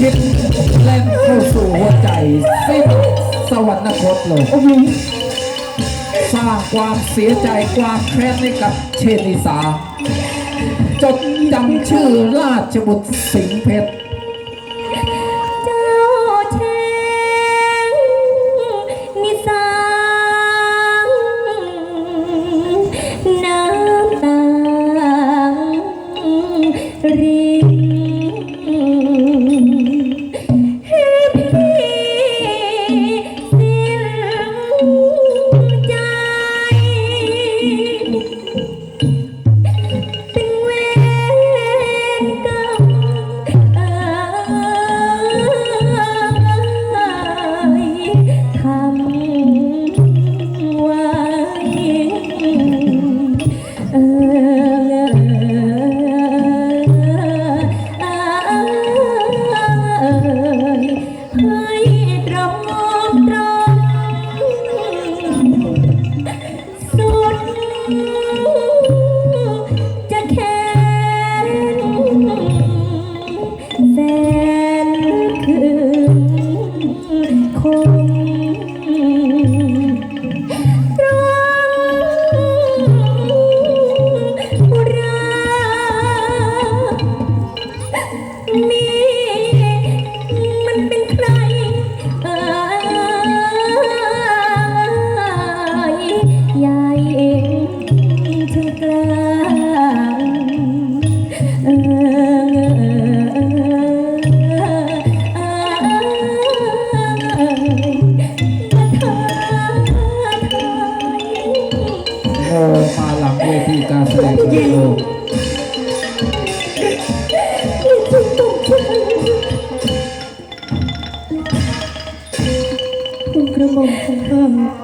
คิดเล่นเข้าสู่หัวใจสิ้นสวรรคตเลยโอเคสร้างความเสียใจความแค้นให้กับเชนิสา จดจำชื่อราชบุตรสิงห์เพชร นี่มันเป็นใครเอ่ยยายเองช่างกล้าเอ่ยมาหลังเวทีการแสดงโง่นี่ คุณกระหม่อมของเรา